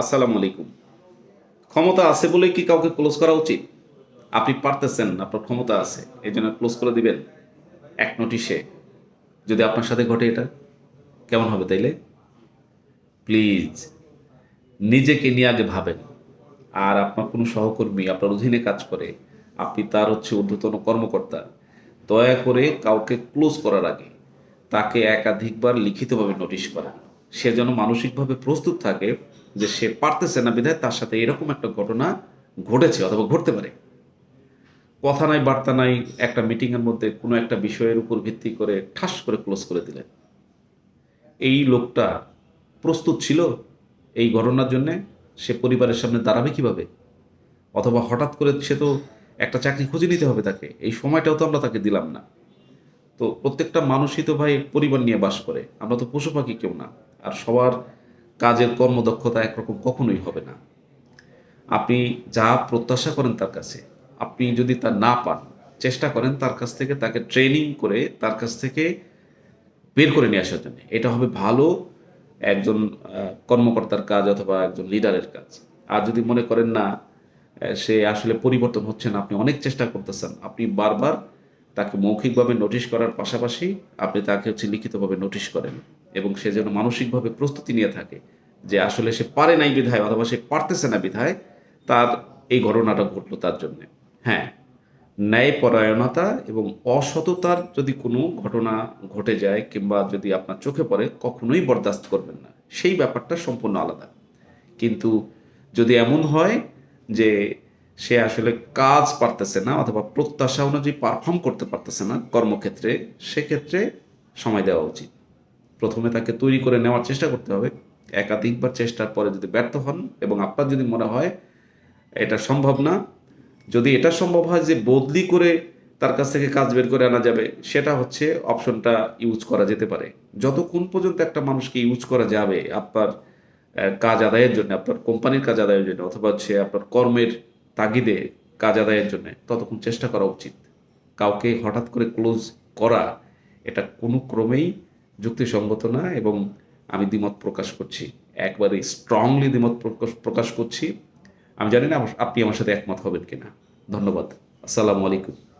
আসসালামু আলাইকুম। ক্ষমতা আছে বলেই কি কাউকে ক্লোজ করা উচিত? আপনি পারতেছেন আপনার ক্ষমতা আছে, এই জন্য ক্লোজ করে দিবেন। এক নোটিশে যদি আপনার সাথে ঘটে এটা, কেমন হবে তাইলে? প্লিজ নিজেকে নিয়ে আগে ভাবেন। আর আপনার কোনো সহকর্মী আপনার অধীনে কাজ করে, আপনি তার হচ্ছে ঊর্ধ্বতন কর্মকর্তা, দয়া করে কাউকে ক্লোজ করার আগে তাকে একাধিকবার লিখিতভাবে নোটিশ করেন। সে যেন মানসিকভাবে প্রস্তুত থাকে যে সে পারতেছে না বিধায় তার সাথে এরকম একটা ঘটনা ঘটেছে অথবা ঘটতে পারে। কথা নাই, বার্তা নাই, একটা মিটিংয়ের মধ্যে কোনো একটা বিষয়ের উপর ভিত্তি করে ঠাস করে ক্লোজ করে দিলেন। এই লোকটা প্রস্তুত ছিল এই ঘটনার জন্যে? সে পরিবারের সামনে দাঁড়াবে কীভাবে? অথবা হঠাৎ করে সে তো একটা চাকরি খুঁজে নিতে হবে তাকে, এই সময়টাও তো আমরা তাকে দিলাম না। তো প্রত্যেকটা মানুষই তো ভাই পরিবার নিয়ে বাস করে, আমরা তো পশু পাখি কেউ না। আর সবার কাজের কর্মদক্ষতা একরকম কখনোই হবে না। আপনি যা প্রত্যাশা করেন তার কাছে, আপনি যদি তা না পান, চেষ্টা করেন তার কাছ থেকে তাকে ট্রেনিং করে তার কাছ থেকে বের করে নিয়ে আসার জন্য। এটা হবে ভালো একজন কর্মকর্তার কাজ অথবা একজন লিডারের কাজ। আর যদি মনে করেন না সে আসলে পরিবর্তন হচ্ছে না, আপনি অনেক চেষ্টা করতেছেন, আপনি বারবার তাকে মৌখিকভাবে নোটিশ করার পাশাপাশি আপনি তাকে হচ্ছে লিখিতভাবে নোটিশ করেন। এবং সে যেন মানসিকভাবে প্রস্তুতি নিয়ে থাকে যে আসলে সে পারে নাই বিধায় অথবা সে পারতেছে না বিধায় তার এই ঘটনাটা ঘটলো তার জন্য। হ্যাঁ ন্যায়পরায়ণতা এবং অসততার যদি কোনো ঘটনা ঘটে যায় কিংবা যদি আপনার চোখে পড়ে, কখনোই বরদাস্ত করবেন না। সেই ব্যাপারটা সম্পূর্ণ আলাদা। কিন্তু যদি এমন হয় যে সে আসলে কাজ পারতেছে না অথবা প্রত্যাশা অনুযায়ী পারফর্ম করতে পারতেছে না কর্মক্ষেত্রে, সেক্ষেত্রে সময় দেওয়া উচিত। প্রথমে তাকে তৈরি করে নেওয়ার চেষ্টা করতে হবে। একাধিকবার চেষ্টার পরে যদি ব্যর্থ হন এবং আপনার যদি মনে হয় এটা সম্ভব না, যদি এটা সম্ভব হয় যে বদলি করে তার কাছ থেকে কাজ বের করে আনা যাবে, সেটা হচ্ছে অপশনটা ইউজ করা যেতে পারে। যতক্ষণ পর্যন্ত একটা মানুষকে ইউজ করা যাবে আপনার কাজ আদায়ের জন্য, আপনার কোম্পানির কাজ আদায়ের জন্য অথবা হচ্ছে আপনার কর্মের তাগিদে কাজ আদায়ের জন্য, ততক্ষণ চেষ্টা করা উচিত। কাউকে হঠাৎ করে ক্লোজ করা, এটা কোনো ক্রমেই যুক্তিসঙ্গত না এবং আমি দ্বিমত প্রকাশ করছি একবারে স্ট্রংলি দ্বিমত প্রকাশ করছি। আমি জানি না আপনি আমার সাথে একমত হবেন কিনা। ধন্যবাদ। আসসালামু আলাইকুম।